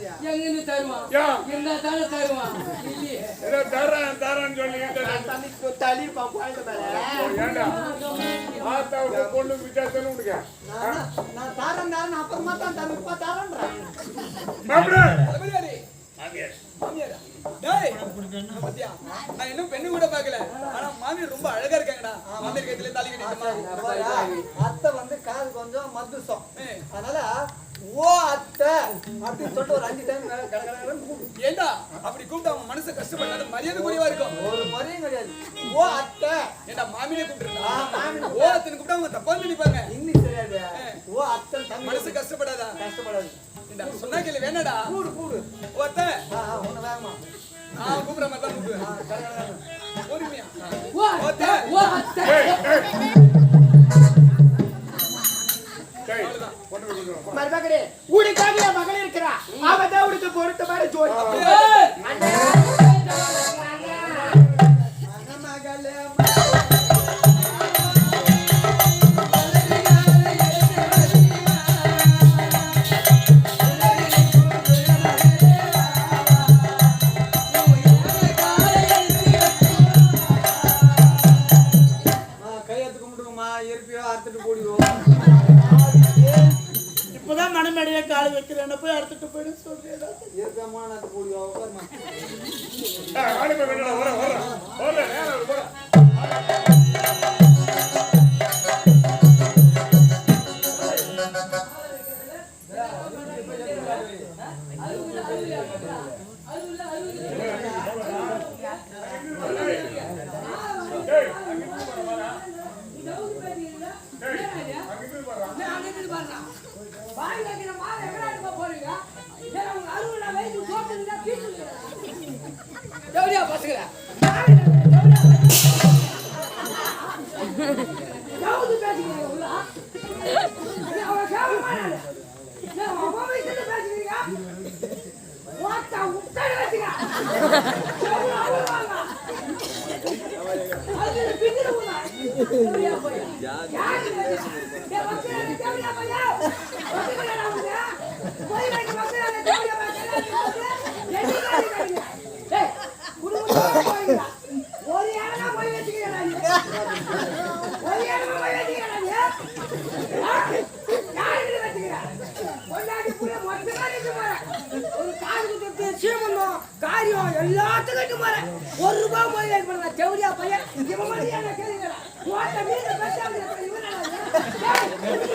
எங்கிருந்து தருவான்? இருந்தா தானே தருவான் இல்லையே ஏதோ தரேன் தரேன்னு சொல்லி தண்ணி தள்ளி இருப்பான் குழந்தை மேல ஏண்டா? ஆத்தாவுக்கு பொண்ணு வித்தியாசம் உனக்கு நான் நான் தரேன் தரேன் அப்புறமா தான் தரேன் இப்ப தரேன்றேன் மாப்பிள்ளை தளபதியாரே, மாமியாரா? டேய், பாத்தியா? நான் இன்னும் பெண்ணு கூட பார்க்கல. ஆனா மாமியார் ரொம்ப அழகா இருக்காங்கடா. மாமியார் கைத்துல தாலி கட்டிட்டுமா பாரா, அத்தை வந்து காது கொஞ்சம் மத்துசம் ஏய். அதனால ஓ அத்தை. அப்படின்னு சொல்லிட்டு ஒரு அஞ்சு டைம் மேல கட கட கடன்னு கூப்பிடு. ஏண்டா? அப்படி கூப்பிட்டு அவங்க மனசு கஷ்டப்படாத மரியாதை குறைவா இருக்கும். ஒரு முறையும் கிடையாது. ஓ அத்தை. ஏண்டா மாமியே ஆ, கூப்பிட்டுருந்தா ஓ அத்தனை கூப்பிட்டு அவங்க தப்பா நினைப்பாங்க. இங்கிலீஷ் தெரியாது. ஓ அத்தை மனசு கஷ்டப்படாதா? கஷ்டப்படாது. சொன்னா கேளு வேணாடா? கூடு கூடு ஓ அத்தை. ஒண்ணு வேகமா. நான் கூப்பிடுற மாதிரி தான் கூப்பிடுவேன். பொறுமையா. அத்தை, ஓ அத்தை. மருமகளே உனக்காக என் மகள் இருக்கிறா. அவதான் உனக்கு பொறுத்த மாதிரி ஜோடி வைக்கிறேன் போய் அறுத்துட்டு போயிடு சொல்றேன் இருப்பியம்மா நான் போடுவோம் உட்காருமா. டேய், டேய், அங்கிட்டு வர. நான் அங்க இருந்து பாருடா. வாய் வைக்கிற மாலை எங்கடா எடுக்க போறீங்க? ஏன் உங்க அறுபது வயசு தோட்டத்துல கீச்சுங்களா? ஜவுளியா பசங்களா? ஜவுளி பேசுகிறீங்க உள்ள? ஏன் அவன் கேவலமானவன்? ஏன் அவன் அம்மா வயசுல பேசுறீங்க? ஓட்டா உட்கார வச்சுக்க. ஜவுளி அழுவாங்க. அது பின்னிரு உள்ள. ஜவுளியா போய். யாரு இது? ஏய், வக்கீலே, ஜவுளியா போய்யா? வக்கீலே, நான் உங்க. போய் வைக்க வக்கீலே, ஜவுளியா போய் கல்யாணம் பண்ணி, என்னைக்கு அடிக்கிறீங்க? ஏய், குடும்பத்தோட போய்யா. ஒரு இடமா போய் வச்சுக்கிறீங்களா நீ? ஒரு இடமா போய் வச்சுக்கிறீங்களா நீ? ஆ? யாருக்கு வச்சுக்கிற? பொண்டாட்டி புள்ள மொத்தமா நிக்க போறேன். ஒரு காது குத்து, சீமந்தம், காரியம் எல்லாத்துக்கும் நிக்க போறேன். ஒரு ரூபாய் போய் வைக்க போறேன். ஜவுளியா பையன், இவன் மட்டும் ஏன்டா கேளுங்கடா? ஓட்ட மீது பேசாம இருக்க இவன் என்னடா இது?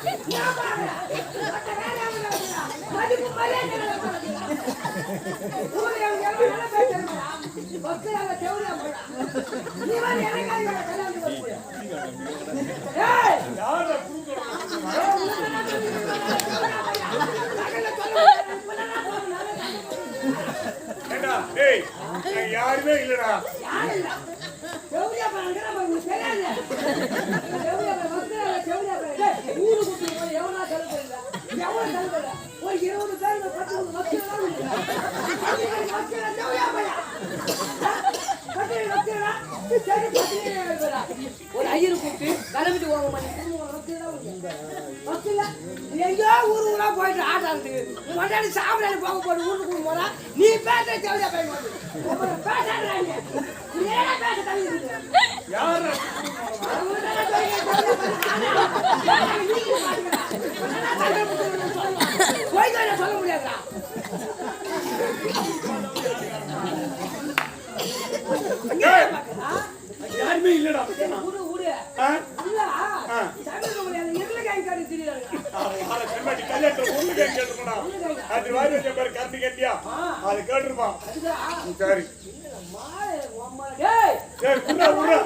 ஏய், இதுக்கு மேல பேசு. ஏய், ஏண்டா, டேய், இங்க யாருமே இல்லடா ஒரு இருபது பேர் பத்து மக்கள் ஒரு ஐயரு கூப்பிட்டு கிளம்பிட்டு போக மாட்டேன் எங்கேயோ ஊர் ஊரா போயிட்டு ஆட்டாந்துக்கு மொட்டாடி சாப்பிடாது போக போட்டு ஊருக்கு நீ பேச தேவையா சொல்ல முடியாதா டேய், யாருமே இல்லடா உரு உரு ஆ? இல்ல சமைக்க முடியாது இருள கை காட்டி தெரியாது ஆளை கண்ணாடி கல்யாணத்துல பொண்ணு கேட்டு கேட்டுருப்பா. அது வாரி வச்ச பாரு, கம்பி கட்டியா? அது கேட்டிருப்பான். சரி. மாலை உம்மா டேய் சரி, விட்றா, விட்றா.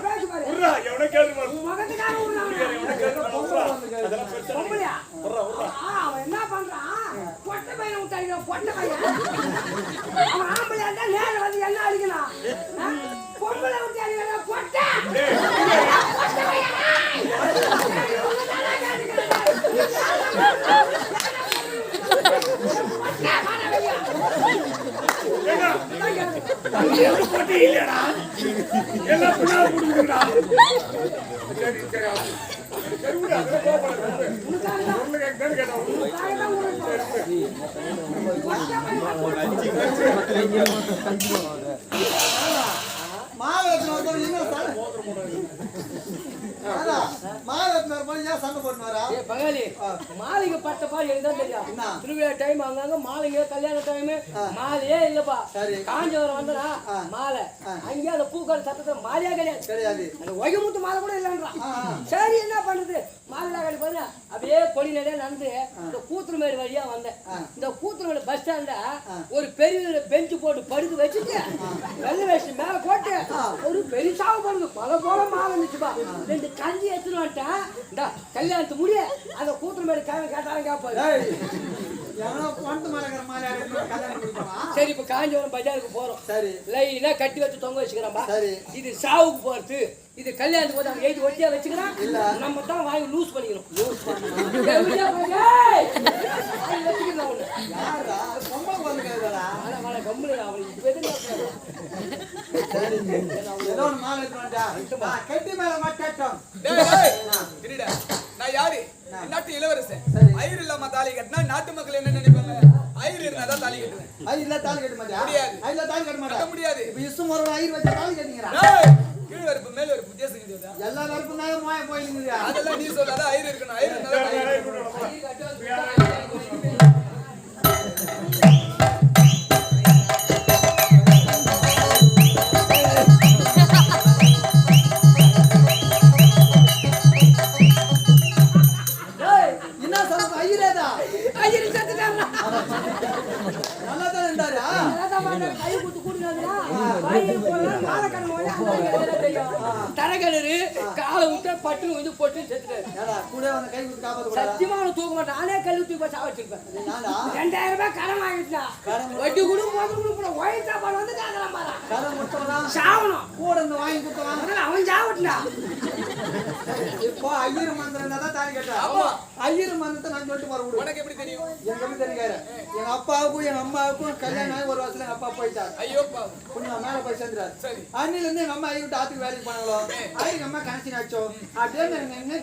விட்றா, எவனோ கேட்டிருப்பான். மகத்துக்காக உருளாங்க எவனோ கேட்டிருப்பான், விட்றா. அதெல்லாம் பிரச்சனை இல்லை. பொம்பளையா விட்றா, விட்றா. ஆ, அவன் என்ன பண்றான் பொட்டை பையனை விட்டாங்க பொட்டை பையன் அவன் ஆம்பளையா இருந்தா நேரம் வந்து என்ன அடிக்கலாம் ஆ? பொம்பளை விட்டாங்க பொட்டை டேய், பொட்டை பையனா? இவங்க தானே கேட்டுக்கிறாங்க. பொட்டை மாணவியா. ஏண்டா, அங்க எதுவும் போட்டி இல்லையாடா? எல்லாம் பின்னால புடிச்சுக்கிட்டா. சரி, சரி, சரி விடு, அதெல்லாம் கோவப்படாத. உனக்காக தான் உனக்கு எனக்கு தானே கேட்டேன். உனக்காக தான் உனக்கு மாவட்டத்தில் ஒருத்தர் இன்னும் சண்டை அதான், ஏன் சண்டை போட்டு வரா ஏய், பங்காளி, மாலைக்கு பட்ட பால் எனக்கு தான் தெரியும். திருவிழா time அங்கங்க மாலைங்க, கல்யாண time, மாலையே இல்லப்பா. சரி. காஞ்சிபுரம் வந்தனா. மாலை. அங்கேயே அந்த பூக்கார சத்தத்துல மாலையே கிடையாது. கிடையாது. அந்த ஒயமுத்து மாலை கூட இல்லைன்றான். சரி என்ன பண்றது மாலைலாம் கட்டி போனா அப்படியே கொடி நடையா நடந்து இந்த கூத்துருமேடு வழியா வந்தேன். இந்த கூத்துருமேடு பஸ் ஸ்டாண்ட ஒரு பெரிய பெஞ்சு போட்டு படுத்து வச்சுட்டு வெள்ளை வேஷ்டி மேல போட்டு ஒரு பெருசாக போடுது. பல போல மாலை இருந்துச்சுப்பா ரெண்டு கஞ்சி எடுத்துட்டு வந்துட்டேன். கல்யாணத்து முடிய அந்த கூத்துருமேடு கிழமை கேட்டாலும் கேட்பாரு மாதிரி? சரி இப்ப காஞ்சிபுரம் பஜாருக்கு போறோம். சரி. லைனா கட்டி வச்சு தொங்க வச்சுக்கிறோம்பா சரி. இது சாவுக்கு போறது. இது கல்யாணத்துக்கு போது அவங்க எழுதி ஒட்டியா வச்சுக்கிறான் நம்ம தான் வாங்கி லூஸ் பண்ணிக்கணும். லூஸ் குழந்தை கேக்குதாடா? சரி ஏதோ மாலை மேல மாட்டாட்டம் நான் யாரு நாட்டு இளவரசன் ஐயர் இல்லாம தாலி கட்டினா நாட்டு மக்கள் என்ன நினைப்பாங்க ஐயர் இருந்தாதான் தாலி கட்டுவேன் இல்ல தாலி கட்ட மாட்டியா முடியாது. ஐயில தாலி கட்ட முடியாது இப்ப இசும் ஒரு ஐயர் வச்ச தாலி கட்டிங்கிறா கீழ் வரப்பு மேல ஒரு வித்தியாசம் கிடையாது எல்லா கருப்பும் தான் அதெல்லாம் நீ சொல்லாத ஐயர் இருக்கணும் ஐயர் இருந்தா காலை விட்டு பட்டு செத்துட்டாரு. கூட வந்து கை கொடுத்து காப்பாத்த தூக்க மாட்டேன். நானே கல்லு தூக்கி போய் சாவச்சிருப்பேன் ரெண்டாயிரம் ரூபாய் கடன் வாங்கிட்டா வட்டி கூட முதல் கொடுப்போம் ஒயின் சாப்பாடு வந்து கேட்கலாம் பாரு. சாவணும். கூட இருந்து வாங்கி கொடுத்தவன். அவன் சாவட்டா இப்போ ஐயர் மந்திரம் தான் தாலி கட்டா ஆமா. ஐயர் மந்திரத்தை நான் சொல்லிட்டு போற உனக்கு எப்படி தெரியும்? எங்க எப்படி தெரியுங்க எங்க அப்பாவுக்கும் எங்க அம்மாவுக்கும் கல்யாணம் ஆகி ஒரு வருஷத்துல எங்க அப்பா போயிட்டாரு. ஐயோ. புண்ணா மேல போய் சேர்ந்துறாரு சரி. அன்னில இருந்து எங்க அம்மா ஐயர் ஆத்துக்கு வேலைக்கு போனாங்களோ? ஐயர் அம்மா கணச்சி நாச்சோ அப்படியே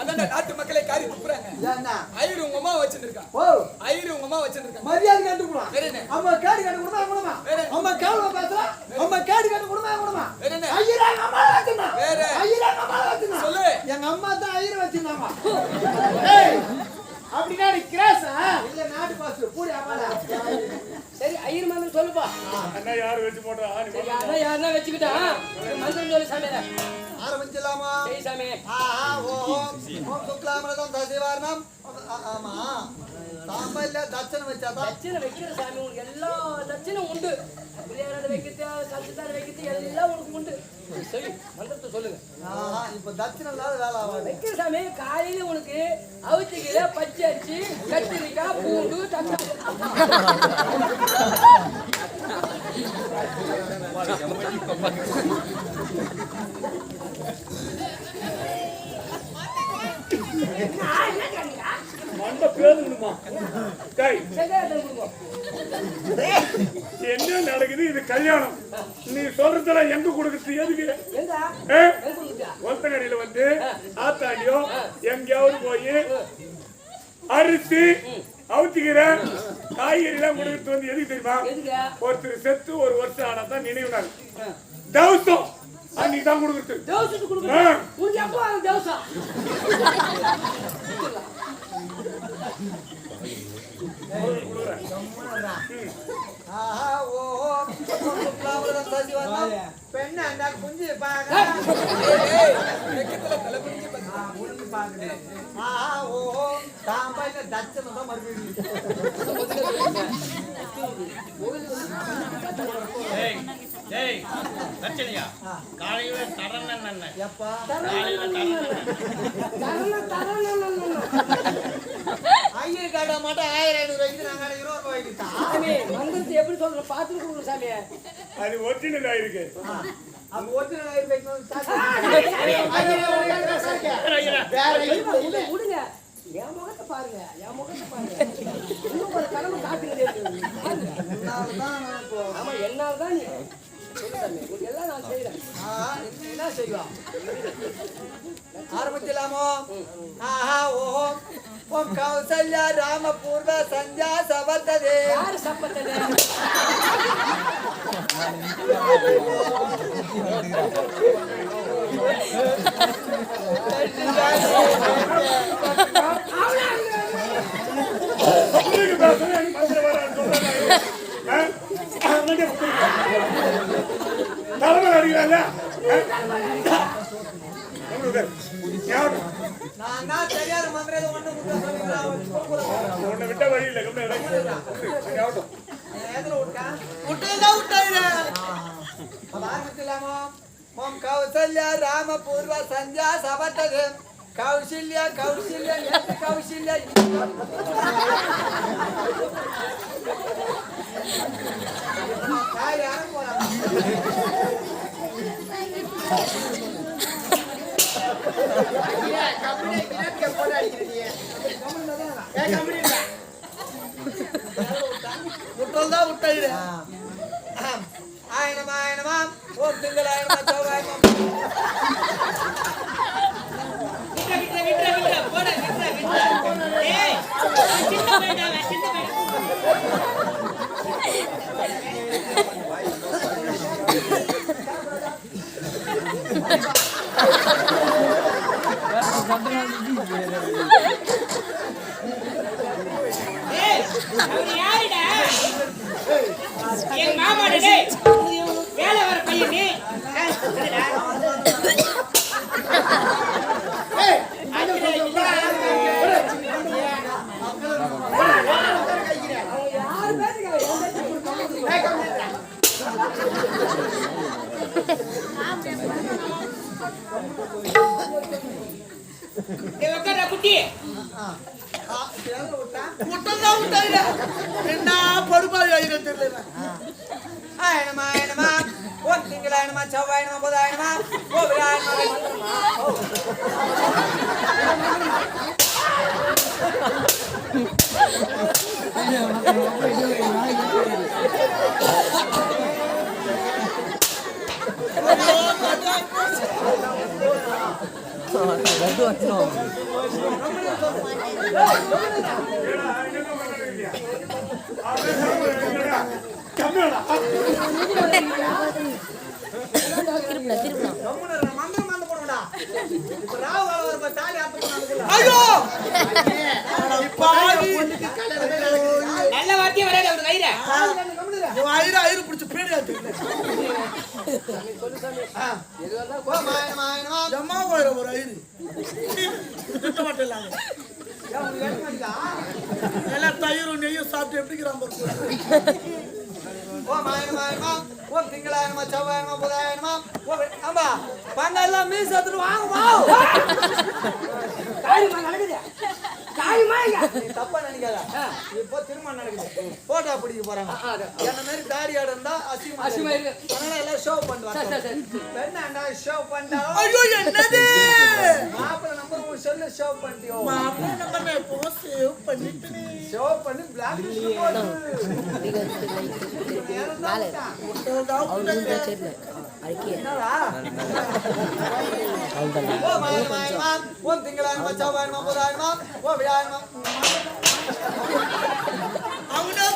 அதான் நாட்டு மக்களை காரி துப்புறாங்க. ஏன்னா? ஐயர் உங்க அம்மா வச்சிருக்கான் ஓ. ஐயர் உங்க அம்மா வச்சிருக்கான் மரியாதை வேற என்ன? அம்மா காடி கட்டு கொடுமா? கொடுமா. அம்மா கால்வ பேசுறா. அம்மா காடி கட்டு கொடுமா கொடுமா? வேற என்ன? ஐயரா எங்க அம்மா வச்சிருந்தா? வேற. ஐயரா எங்க அம்மா வச்சிருந்தா? சொல்லு. எங்க அம்மா தான் ஐயர் வச்சிருந்தாங்க ஏய், அப்படின்னா நீ கிராஸா இல்ல நாட்டு பாசு. பூடி அம்மாடா. சரி ஐயர் மந்திரம் சொல்லுப்பா. அண்ணா யாரு வச்சு போடுறா? அதான் யாருன்னா வச்சுக்கிட்டா? மந்திரம் சொல்லு சாமி ஆரம்பிச்சலாமா சரி ஆஹா ஓம் ஓம் சுக்லாமரதம் தசிவாரணம். ஆமா. சாம்பல்ல தட்சணம் வச்சாதான் தட்சிணை வைக்கிற சாமி உனக்கு எல்லா தட்சிணும் உண்டு. பிரியாணி வைக்கிறது கல்ச்சுத்தாரி வைக்கிறது எல்லாம் உனக்கு உண்டு. சொல்லு மந்திரத்தை சொல்லுங்க. ஆஹா இப்ப தட்சணம் இல்லாத வேலை ஆகாது. வைக்கிற சாமி காலையில உனக்கு அவிச்சிக்கீரை பச்சை அரிசி கத்திரிக்காய் பூண்டு தக்காளி மண்டை பேருங்கணுமா? டேய், செங்காயத்தை கொடுங்க என்ன நடக்குது இது கல்யாணம் நீ சொல்றதெல்லாம் எங்க கொடுக்குறது எதுக்கு? ஒத்தங்கடையில வந்து ஆத்தாடியோ எங்கேயாவது போய் அரிசி அவுத்திக்கிற காய்கறி எல்லாம் கொடுக்கறது வந்து எதுக்கு தெரியுமா? ஒருத்தர் செத்து ஒரு வருஷம் ஆனா தான் நினைவு நாள். தவசம் அன்னைக்கு தான் கொடுக்குறது. தேவசம் ஆஹா தசிவாரணம் பெண்ணை அந்த குஞ்சு காலையில என்ன? எப்பா? தரணம் தரணம். ஐயர் காட்ட மாட்டேன். ஆயிரம் ஐநூறு வைத்து நாங்க இருபது ரூபாய் சாமி மந்திரத்தை எப்படி சொல்ற பாத்துட்டு கொடுங்க சாமி. அது ஒரிஜினல் ஆயிருக்கு. அப்ப ஒரிஜினல் ஆயிரம் வைக்கணும் விடுங்க, என் முகத்தை பாருங்க என் முகத்தை பாருங்க. இன்னும் ஒரு கடமை காட்டுங்க பாருங்க. ஆமா என்னால தான் நீ. எல்லாம் நான் செய்யறேன் ஆ, என்ன- என்ன செய்வோம் ஆரம்பிக்கலாமோ ஆஹா ஓம் கௌசல்யா ராம பூர்வ சந்தியா? அவனுடைய தலைமை அடிக்கிறாங்க முட்டை சொல்லிக்கலாம் உன்னை விட்ட வழி இல்லை கம்மியா ஓம் கௌசல்யா ராம பூர்வ சந்தியா சபர்த்ததே கௌசல்யா கௌசல்யா கௌசல்யா? யாரும் போலாம் விட்டதான் விட்டாயிர ஆயனமா ஆயனமா ஓ திங்கள் ஆயனமா Yeah. கம்மியாடா கம்முனு ஐயோ! நல்ல வார்த்தையே வராது அவர் வயிற. ஐயர் ஐயர் பிடிச்சி ஆயனமா ஜம்மா போயிட ஒரு ஐயர் திட்ட மாட்டேன்? எல்லாம் தயிரும் நெய்யும் சாப்பிட்டு எப்படிங்கிறான் பாரு. ஓம் ஆயனமா ஓம் திங்களாயனமா செவ்வாயனமா புதாயனமா ஓம் ஆமா பண்ணெல்லாம் மீஸ் எடுத்துட்டு வாங்க காரியமா நடக்குது காரியமா இங்க நீ தப்பா நினைக்காத. இப்போ திருமணம் நடக்குது. போட்டோ பிடிக்க போறாங்க. என்ன மாதிரி தாடி இருந்தா அசிங்கமா அசிங்கமா இருக்கு. இருக்கு. அதனால எல்லாம் ஷோ பண்ணிட்டு. பெண்ணாண்டா ஷோ பண்ணிட்டா ஐயோ என்னது? மாப்பிள்ளை நம்பர் உன் செல்லு ஷோ நம்பர் நான் சேவ் பண்ணிட்டேனே. ஷோ பண்ணி பிளாக் லிஸ்ட் போடு. என்னடா? ஓ திங்களாயனமா செவ்வாயனமா புதாயனமா ஓ வியாயனமா அவனே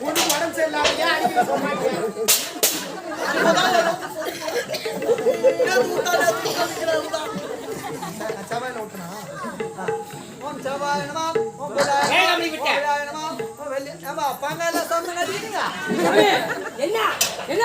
பொண்ணு உடம்பு அடிக்க என்ன? என்ன?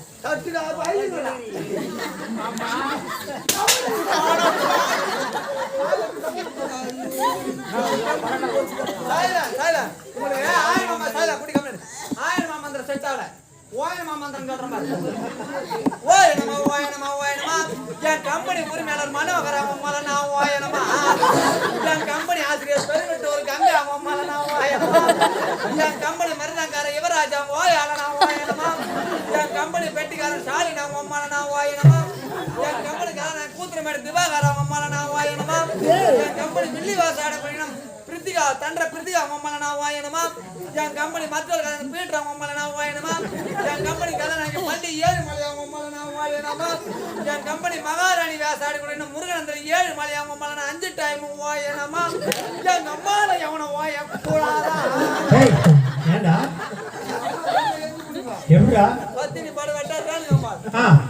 தெற்கப்பால். தட்டுடா பயலுங்களா சாயில சாயில உங்களுக்கு ஆயிரம் குடி கம்மி ஆகல ஓய மாமா மந்திரம் சொல்ற மாதிரி. ஓயனமா ஓயனமா ஓயனமா என் கம்பெனி உரிமையாளர் மனோகர் அவன் மேல நான் ஓயனமா என் கம்பெனி ஆசிரியர் பெருமிட்டு ஒரு கங்கை அவன் மேல நான் ஓயனமா என் கம்பெனி மருந்தாக்கார யுவராஜ் அவன் ஓயால நான் ஓயனமா என் கம்பெனி பெட்டிக்காரன் ஸ்டாலின் அவன் மேல நான் ஓயனமா என் கம்பெனிக்காரன் கூத்துரமேடு திவாகர் அவன் மேல நான் ஓயனமா என் கம்பெனி மில்லி வாசாட பயணம் பிரித்திகா தண்ட பிரித்திகா நான் வாயணுமா என் கம்பெனி மற்றொரு கதை பீட்டர் நான் வாயணுமா என் கம்பெனி கதை நாங்க பள்ளி ஏழு மலை அவன் மேல நான் வாயணுமா என் கம்பெனி மகாராணி வேசாடு கூட இன்னும் முருகனந்திர ஏழு மலை அவன் மேல நான் அஞ்சு டைம் வாயணுமா என் அம்மால எவனை வாய கூடாதா? எப்படா பத்தினி பாடு வெட்டாரு